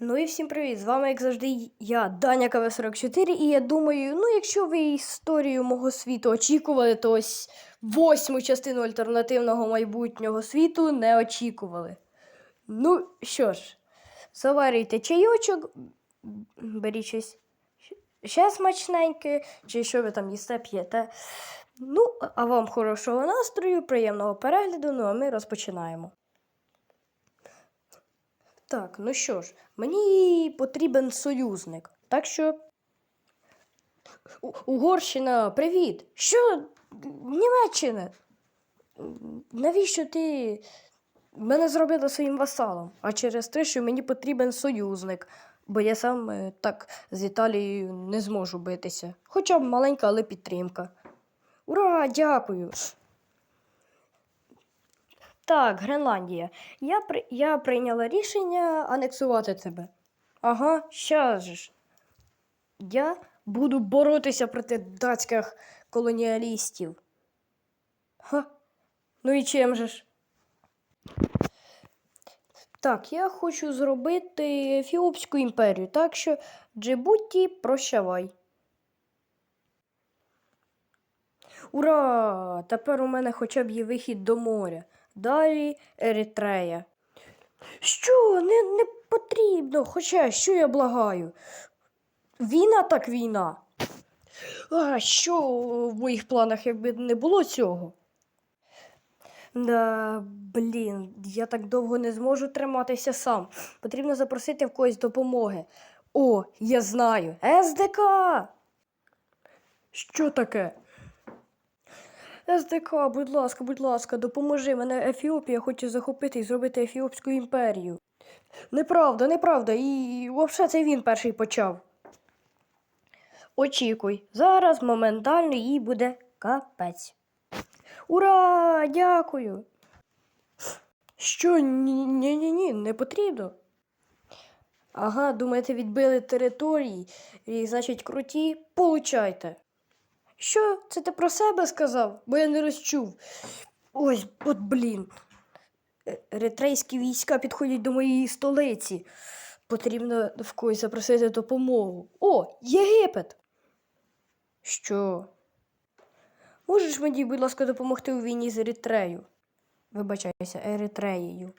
Ну і всім привіт! З вами, як завжди, я, Даня КВ44, і я думаю, ну якщо ви історію мого світу очікували, то ось восьму частину альтернативного майбутнього світу не очікували. Ну що ж, заварюйте чайочок, беріть щось ще смачненьке, чи що ви там їсте, п'єте. Ну, а вам хорошого настрою, приємного перегляду, ну а ми розпочинаємо. Так, ну що ж, мені потрібен союзник. Так що. У- Угорщина, привіт! Що? Німеччина? Навіщо ти мене зробила своїм васалом? А через те, що мені потрібен союзник, бо я сам е, так з Італією не зможу битися. Хоча б маленька, але підтримка. Ура, дякую! Так, Гренландія. Я, при... я прийняла рішення анексувати тебе. Ага, щас ж. Я буду боротися проти датських колоніалістів. Ха. Ну і чим же ж? Так, я хочу зробити Ефіопську імперію, так що Джибуті прощавай. Ура! Тепер у мене хоча б є вихід до моря. Далі Еритрея. Що? Не, не потрібно. Хоча що я благаю? Війна так війна. А що в моїх планах, якби не було цього? Да, блін, я так довго не зможу триматися сам. Потрібно запросити в когось допомоги. О, я знаю. СДК. Що таке? СДК, будь ласка, будь ласка, допоможи. Мене Ефіопія хоче захопити і зробити Ефіопську імперію. Неправда, неправда. І взагалі це він перший почав. Очікуй, зараз моментально їй буде капець. Ура! Дякую. Що? Ні, ні, ні, ні, не потрібно. Ага, думаєте, відбили території, і, значить, круті, получайте. Що? Це ти про себе сказав? Бо я не розчув. Ось, от блін. Еритрейські війська підходять до моєї столиці. Потрібно в когось запросити допомогу. О, Єгипет. Що? Можеш мені, будь ласка, допомогти у війні з Еритрею? Вибачаюся, Еритреєю.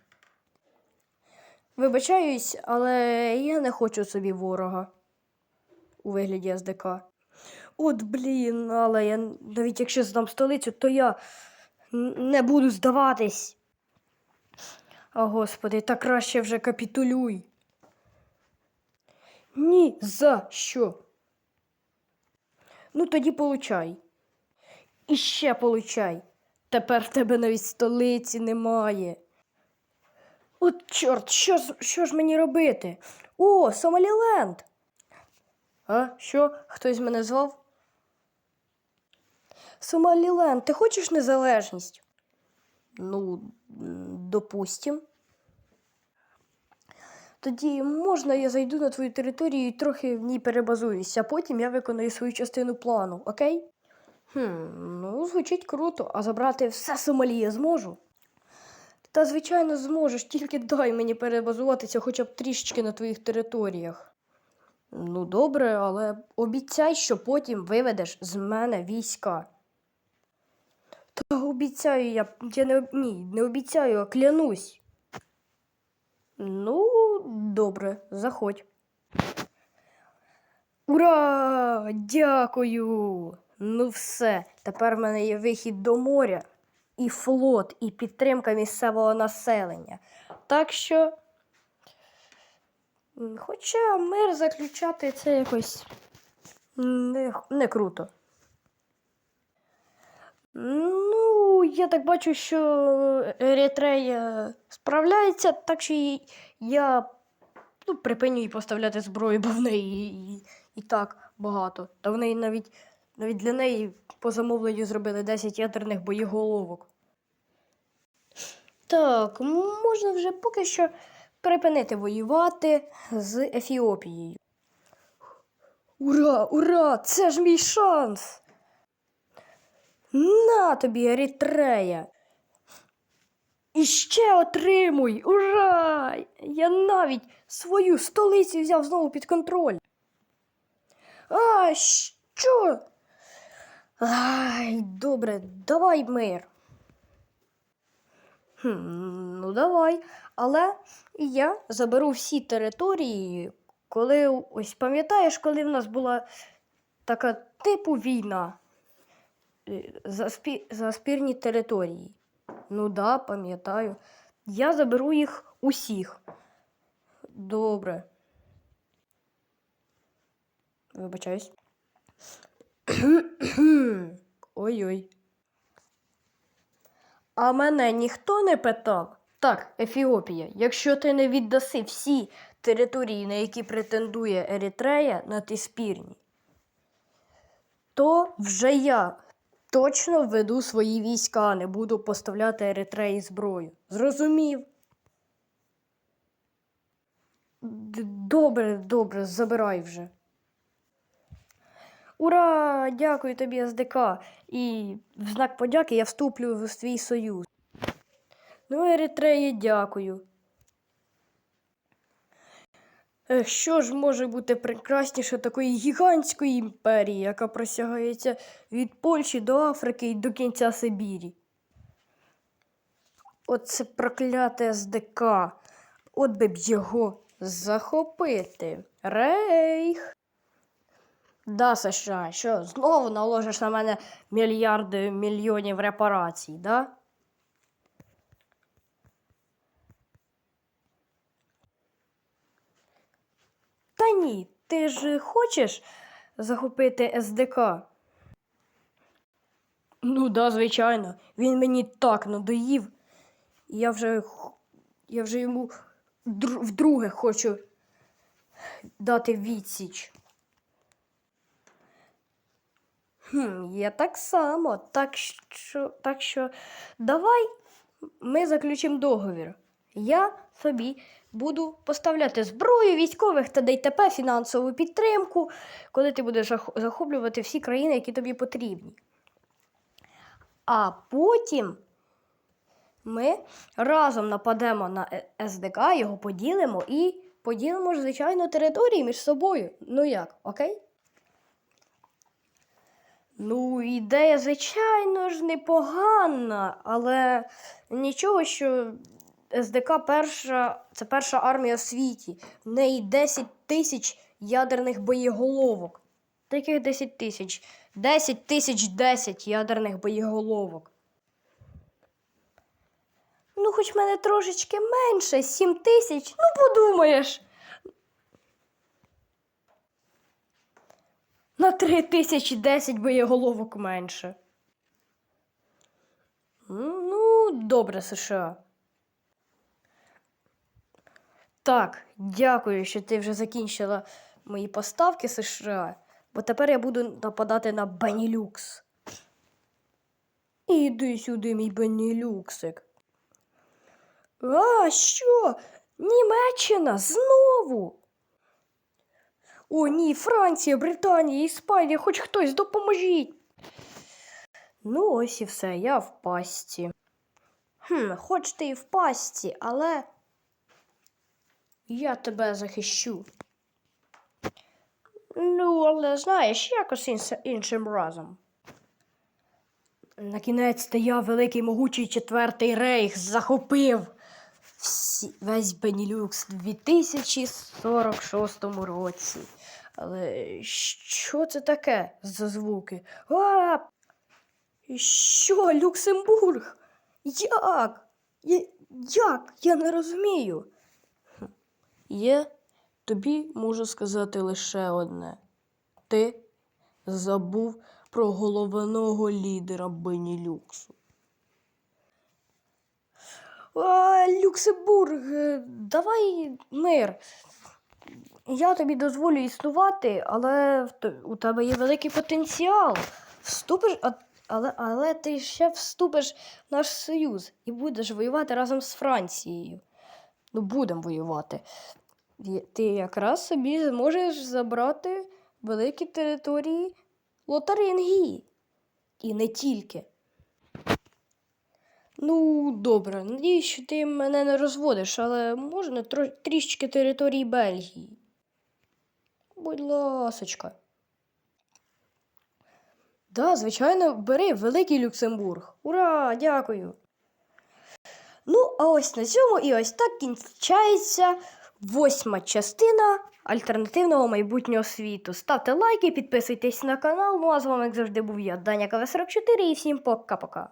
Вибачаюсь, але я не хочу собі ворога у вигляді СДК. От блін, але я навіть якщо здам столицю, то я не буду здаватись. О, господи, та краще вже капітулюй. Ні, за що? Ну тоді получай. І ще получай. Тепер в тебе навіть столиці немає. От чорт, що, що ж мені робити? О, Сомаліленд. А, що? Хтось мене звав? Сомаліленд, ти хочеш незалежність? Ну, допустим. Тоді можна я зайду на твою територію і трохи в ній перебазуюся, а потім я виконую свою частину плану, окей? Хм, ну, звучить круто, а забрати все Сомалі я зможу. Та, звичайно, зможеш, тільки дай мені перебазуватися хоча б трішечки на твоїх територіях. Ну, добре, але обіцяй, що потім виведеш з мене війська. Та обіцяю я, я не, ні, не обіцяю, а клянусь. Ну, добре, заходь. Ура! Дякую! Ну все, тепер в мене є вихід до моря, і флот, і підтримка місцевого населення. Так що. Хоча мир заключати це якось не, не круто. Я так бачу, що Еритрея справляється, так що я ну, припиню їй поставляти зброю, бо в неї і, і так багато. Та в неї навіть, навіть для неї по замовленню зробили 10 ядерних боєголовок. Так, можна вже поки що припинити воювати з Ефіопією. Ура, ура! Це ж мій шанс! На тобі, Еритрея! І ще отримуй! Ура! Я навіть свою столицю взяв знову під контроль. А, що? Ай, добре, давай мир. Хм, ну давай. Але я заберу всі території, коли ось пам'ятаєш, коли в нас була така типу війна За спірні території. Ну да, пам'ятаю. Я заберу їх усіх. Добре. Вибачаюсь. Ой-ой. А мене ніхто не питав. Так, Ефіопія, якщо ти не віддаси всі території, на які претендує Еритрея, на ті спірні, то вже я точно веду свої війська, не буду поставляти Еритреї зброю. Зрозумів? Добре, добре, забирай вже. Ура! Дякую тобі, СДК. І в знак подяки я вступлю в свій союз. Ну, Еритреї, дякую. Ех, Що ж може бути прекрасніше такої гігантської імперії, яка просягається від Польщі до Африки і до кінця Сибірі? Оце прокляте СДК. От би б його захопити. Рейх. Да, США, що знову наложиш на мене мільярди мільйонів репарацій, да? Ні, ти ж хочеш захопити СДК? Ну да, звичайно. Він мені так надоїв. Я вже, я вже йому дру- вдруге хочу дати відсіч. Хм, я так само. Так що, так що давай ми заключимо договір. Я собі буду поставляти зброю військових та ДТП фінансову підтримку, коли ти будеш захоплювати всі країни, які тобі потрібні. А потім ми разом нападемо на Е- СДК, його поділимо і поділимо звичайно, території між собою. Ну як, окей? Ну, ідея, звичайно ж, непогана, але нічого, що СДК перша, це перша армія в світі. В неї 10 тисяч ядерних боєголовок. Таких 10 тисяч. 10 тисяч 10 ядерних боєголовок. Ну, хоч мене трошечки менше, 7 тисяч. Ну, подумаєш. На 3 тисячі 10 боєголовок менше. Ну, добре, США. Так, дякую, що ти вже закінчила мої поставки США, бо тепер я буду нападати на Бенілюкс. Іди сюди, мій Бенілюксик. А, що? Німеччина знову. О, ні, Франція, Британія, Іспанія, хоч хтось допоможіть. Ну, ось і все, я в пастці. Хм, хоч ти і в пастці, але я тебе захищу. Ну, але знаєш, якось іншим разом. На кінець я великий могучий четвертий рейх захопив всі, весь Бенілюкс у 2046 році. Але що це таке за звуки? А! Що, Люксембург? Як? Я- Як? Я не розумію. Я тобі можу сказати лише одне. Ти забув про головного лідера Бенілюксу. Люксембург, е, давай мир. Я тобі дозволю існувати, але у тебе є великий потенціал. Вступиш, але, але ти ще вступиш в наш союз і будеш воювати разом з Францією. Ну, будемо воювати. Ти якраз собі зможеш забрати великі території Лотарингії. І не тільки. Ну, добре, надіюсь, що ти мене не розводиш, але можна тро- трішечки території Бельгії. Будь ласочка. Да, звичайно, бери Великий Люксембург. Ура! Дякую. Ну, а ось на цьому і ось так кінчається восьма частина альтернативного майбутнього світу. Ставте лайки, підписуйтесь на канал. Ну а з вами, як завжди, був я, Даня КВ44, і всім пока-пока.